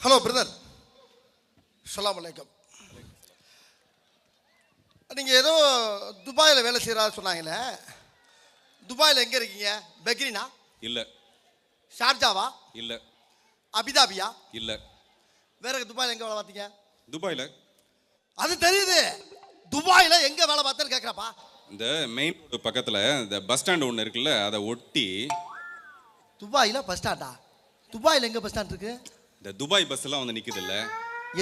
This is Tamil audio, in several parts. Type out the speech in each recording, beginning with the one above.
ஹலோ பிரதர் அஸ்ஸலாமு அலைக்கும் நீங்கள் ஏதோ துபாயில் வேலை செய்கிறா சொன்னாங்களே. துபாயில் எங்கே இருக்கீங்க? பெக்ரினா? இல்ல. ஷார்ஜாவா? இல்ல. அபிதாபியா? இல்ல. வேற துபாயில் எங்கே வேலை பார்த்தீங்க? துபாயில. அது தெரியுது. துபாயில் எங்கே வேலை பார்த்தேன்னு கேட்குறப்பா இந்த மெயின் ரோடு பக்கத்துல இந்த பஸ் ஸ்டாண்ட் ஒன்று இருக்குல்ல அதை ஒட்டி துபாயில் பஸ் ஸ்டாண்டா துபாயில் எங்கே பஸ் ஸ்டாண்ட் இருக்கு? இந்த துபாய் பஸ் எல்லாம் வந்து நிக்குது இல்ல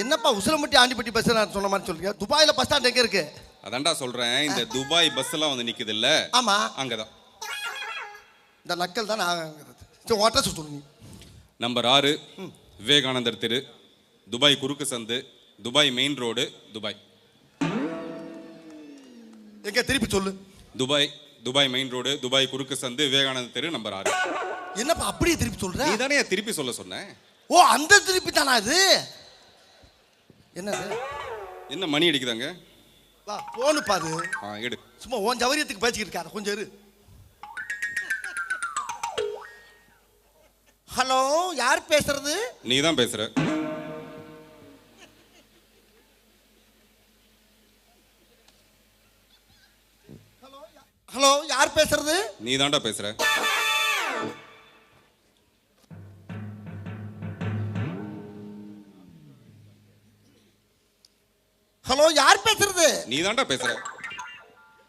என்னப்பா உசிலம்பட்டி ஆண்டிப்பட்டி பஸ் நான் சொன்ன மாதிரி சொல்றீங்க? துபாயில் பஸ் ஸ்டாண்ட் எங்கே இருக்கு? அதான்டா சொல்றேன் இந்த துபாய் பஸ் எல்லாம் வந்து நிக்குது இல்ல ஆமாம் அங்கதான். இந்த நக்கல் தான் உன் அட்ரஸ் சொல்லுங்க நம்பர் ஆறு விவேகானந்தர் தெரு துபாய் குறுக்கு சந்து துபாய் மெயின் ரோடு துபாய். எங்கே திருப்பி சொல்லு. Dubai Dubai main road Dubai குறுக்கு சந்து விவேகானந்தர் தெரு நம்பர் ஆறு. என்னப்பா அப்படியே திருப்பி சொல்ற? நீ தானே திருப்பி சொல்ல சொன்னேன் ஓ அந்த திருப்பி தானா இது? என்னது? என்ன மணி அடிக்குதாங்க? வா போனு பாரு ஆ எடு. சும்மா உன் ஜவரியத்துக்கு பேசிக்கிட்டு இருக்காரு கொஞ்சம் இரு ஹலோ யார் பேசுறது? நீ தான் பேசுற. ஹலோ யார் பேசுறது? நீ தான்டா பேசுற. ஹலோ யார் பேசுறது? நீ தான்டா பேசுற.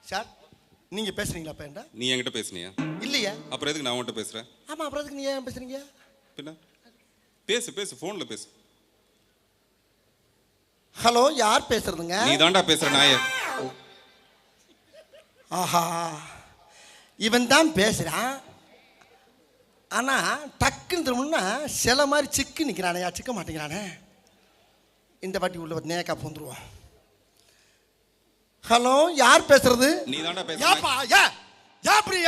சார் நீங்க பேசுறீங்களா என்ன நீ என்கிட்ட பேசுனியா? இல்லையே. அப்புறம் எதுக்கு நான் உன்கிட்ட பேசுறேன் ஆமா அப்புறம் எதுக்கு நீ ஏன் பேசுறீங்க? பின்ன? பேசு பேசு ஃபோன்ல பேசு. ஹலோ யார் பேசுறதுங்க? நீ தான்டா பேசுற நாயே. ஆஹா. இவன் தான் பேசுறான். ஆனா டக்குன்னு திரும்பினா சில மாதிரி சிக்கு நிக்கிறானே யா சிக்க மாட்டேங்கிறானே. இந்த வாட்டி உள்ள நேக்கா போந்துருவோம் ஹலோ யார் பேசுறது? நீ தான்டா ஏப்பா பேசுற ஏன் ஏன் இப்படி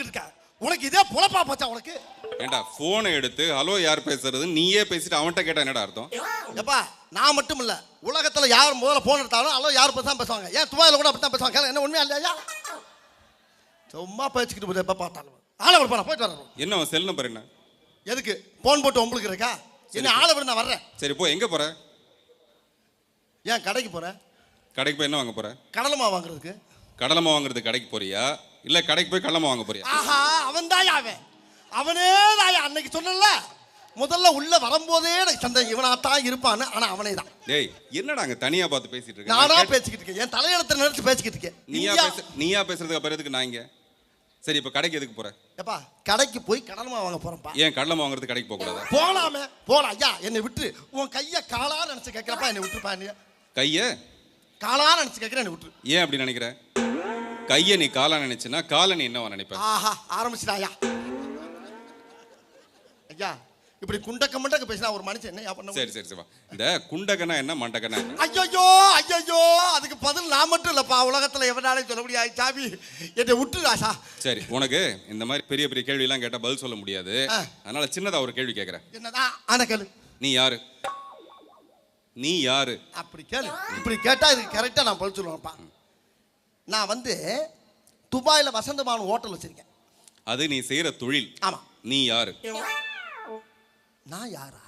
இருக்க? உனக்கு இதே பொழப்பா போச்சா உனக்கு? ஏண்டா போனை எடுத்து ஹலோ யார் பேசுறது? நீயே பேசிட்டு அவன்கிட்ட கேட்டா என்னடா அர்த்தம்? ஏப்பா நான் மட்டும் இல்ல உலகத்துல யார் முதல்ல போன் எடுத்தாலும் அல்லோ யார் பேசாம பேசுவாங்க? ஏன் துபாயில கூட அப்படித்தான் பேசுவாங்க? கேளு, என்ன உண்மையா இல்லையா? சும்மா பேச்சுக்கிட்டு போது எப்ப பார்த்தாலும். ஆளை விட போறேன் போயிட்டு வரேன். என்ன செல் நம்பர் என்ன? எதுக்கு? போன் போட்டு உங்களுக்கு இருக்கா? என்ன ஆளை விட நான் வர்றேன். சரி போ. எங்க போற? ஏன் கடைக்கு போறேன் கடைக்கு போய் என்ன வாங்க போற? கடலமா வாங்குறதுக்கு. கடலமா வாங்குறது கடைக்கு போறியா? இல்ல கடைக்கு போய் கடலமா வாங்க போறியா? ஆஹா அவன் தாயா அவன்? அவனே தாயா அன்னைக்கு சொன்னல முதல்ல உள்ள வரும்போதே எனக்கு சந்தேகம் இவனா தான் இருப்பான்னு. ஆனா அவனே தான் டேய் என்னடா அங்க தனியா பார்த்து பேசிட்டு இருக்க? நானா நான் கேட்ட- பேசிக்கிட்டு இருக்கேன். என் தலையெழுத்த நினைச்சு பேசிக்கிட்டு இருக்கேன். நீயா பேச நீயா பேசுறதுக்கு அப்புறம் எதுக்கு நான் இங்க? சரி இப்ப கடைக்கு எதுக்கு போற? ஏப்பா கடைக்கு போய் கடலமா வாங்க போறேன்ப்பா. ஏன் கடலமா வாங்குறது கடைக்கு போக கூடாதா? போலாமே. போலாம் ஐயா என்னை விட்டு உன் கைய காலா நினைச்சு கேட்கிறப்பா என்னை விட்டுருப்பா நீ. கைய? காலா நினைச்சு கேட்கிறேன் என்னை விட்டுரு. ஏன் அப்படி நினைக்கிற? கைய நீ காலா நினைச்சுன்னா காலை நீ என்னவா நினைப்ப? ஆஹா ஆரம்பிச்சிட்டாயா ஐயா இப்படி குண்டக்க மண்டக்க பேசினா ஒரு மனுஷன் என்ன பண்ண சரி சரி சரி. இந்த குண்டகனா என்ன மண்டகனா ஐயோ ஐயோ அதுக்கு பதில் நான் மட்டும் இல்லப்பா. உலகத்துல எவனாலே சொல்ல முடியாது சாமி. என்னை விட்டுரு ஆஷா. சரி உனக்கு இந்த மாதிரி பெரிய பெரிய கேள்வி எல்லாம் கேட்டா பதில் சொல்ல முடியாது. அதனால சின்னதா ஒரு கேள்வி கேக்குறேன் என்னதான் ஆன கேளு. நீ யாரு? நீ யாரு? அப்படி கேளு. இப்படி கேட்டா இதுக்கு கரெக்டா நான் பதில் சொல்லுவேன்ப்பா. நான் வந்து துபாயில வசந்தமான ஹோட்டல் வச்சிருக்கேன். அது நீ செய்யற தொழில். ஆமா. நீ யாரு? நான் யாரா?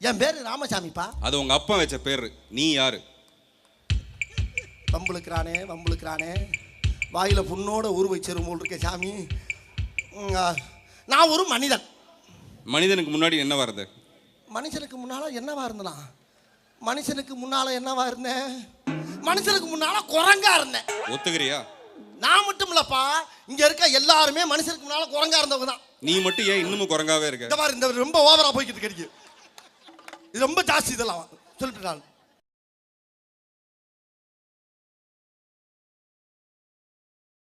என் பேரு ராமசாமிப்பா? அது உங்க அப்பா வச்ச பேரு. நீ யாரு? வம்புழுக்கிறானே வம்புழுக்கிறானே. வாயில புண்ணோட ஊர் வச்சிரும் போல் இருக்கே சாமி. நான் ஒரு மனிதன். மனிதனுக்கு முன்னாடி என்ன வருது மனுஷனுக்கு முன்னால என்னவா இருந்தனா? மனுஷனுக்கு முன்னால என்னவா இருந்தேன் மனுஷனுக்கு முன்னால குரங்கா இருந்தேன். ஒத்துக்கிறியா? நான் மட்டும் இல்லப்பா இங்க இருக்க எல்லாருமே மனுஷனுக்கு முன்னால குரங்கா இருந்தவங்க தான். நீ மட்டும் ஏன் இன்னமும் குரங்காவே இருக்க? இந்த மாதிரி இந்த ரொம்ப ஓவரா போய்கிட்டு கிடைக்கு இது ரொம்ப ஜாஸ்தி இதெல்லாம். சொல்லிட்டு நான்.